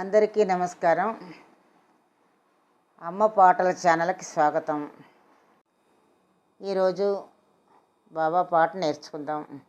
అందరికీ నమస్కారం. అమ్మ పాటల ఛానల్కి స్వాగతం. ఈరోజు బాబా పాట నేర్చుకుందాం.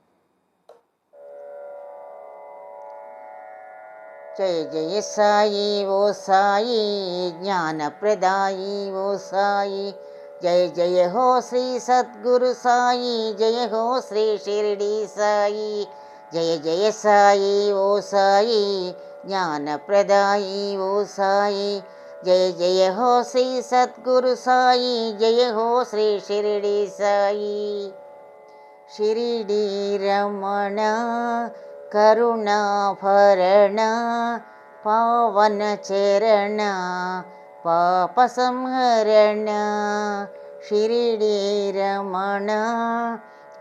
జయ జయ సాయి ఓ సాయి జ్ఞానప్రదాయి ఓ సాయి. జయ జయ హో శ్రీ సద్గురు సాయి జయ హో శ్రీ షిరిడి సాయి. జయ జయ సాయి ఓ సాయి. ज्ञानप्रदायी वो साई जय जय हो श्री सद्गुरु साई। जय हो श्री शिरिडी साई। शिरडी रमण करुणाभरण पावनचरण पापसंहरण शिरडी रमण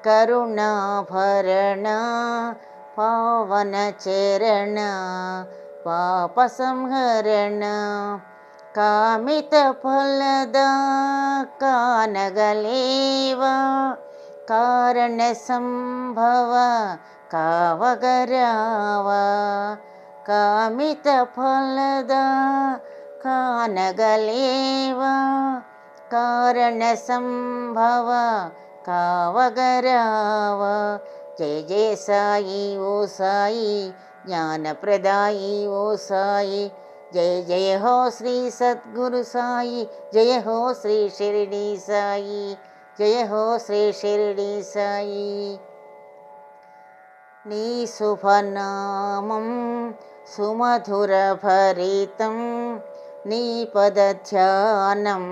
करुणाभरण पावनचरण पापसंहरण कामितफलदा कानगलेव कारणसम्भव कावगराव कामितफलदा कानगलेव कारणसम्भव कारणसंभव कावगराव जय जय साई ओ साई ज्ञानप्रदायी ओ साई। जय जय हो श्री सद्गुरु साई जय हो श्री शिरडी साई जय हो श्री शिरडी साई। निशुभनामं सुमधुरभरितं नीपदध्यानं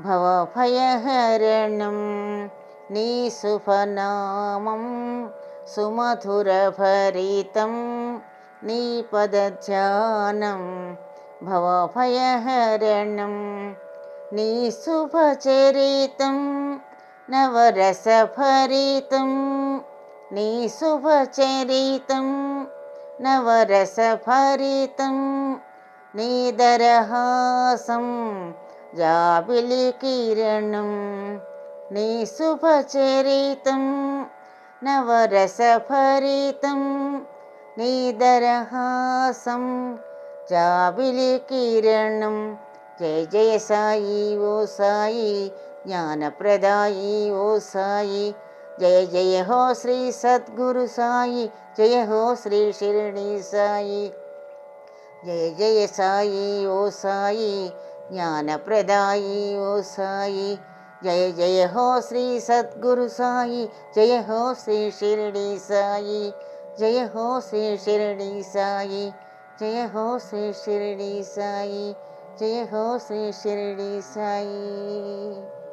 भवभयहरणम्। నీ శుభనామం సుమధురభరితం నీ పదధ్యానం భవభయహరణం నీ శుభనామం సుమధురభరితం నీ పదధ్యానం భవభయహరణం నీ శుభచరితం నవరసభరితం నీ శుభచరితం నవరసభరితం నీ దరహాసం జాబిలి కిరణం నీ శుభచరితం నవరసభరితం నీ దరహాసం జాబిలి కిరణం జయ జయ సాయి ఓ సాయి జ్ఞానప్రదాయి ఓ సాయి జయ జయ హో శ్రీ సద్గురు సాయి జయ హో శ్రీ షిరిడి సాయి జయ జయ సాయి ఓ సాయి జ్ఞానప్రదాయి ఓ సాయి जय जय हो श्री सद्गुरु साई, जय हो श्री शिरडी साई, जय हो श्री शिरडी साई, जय हो श्री शिरडी साई, जय हो श्री शिरडी साई।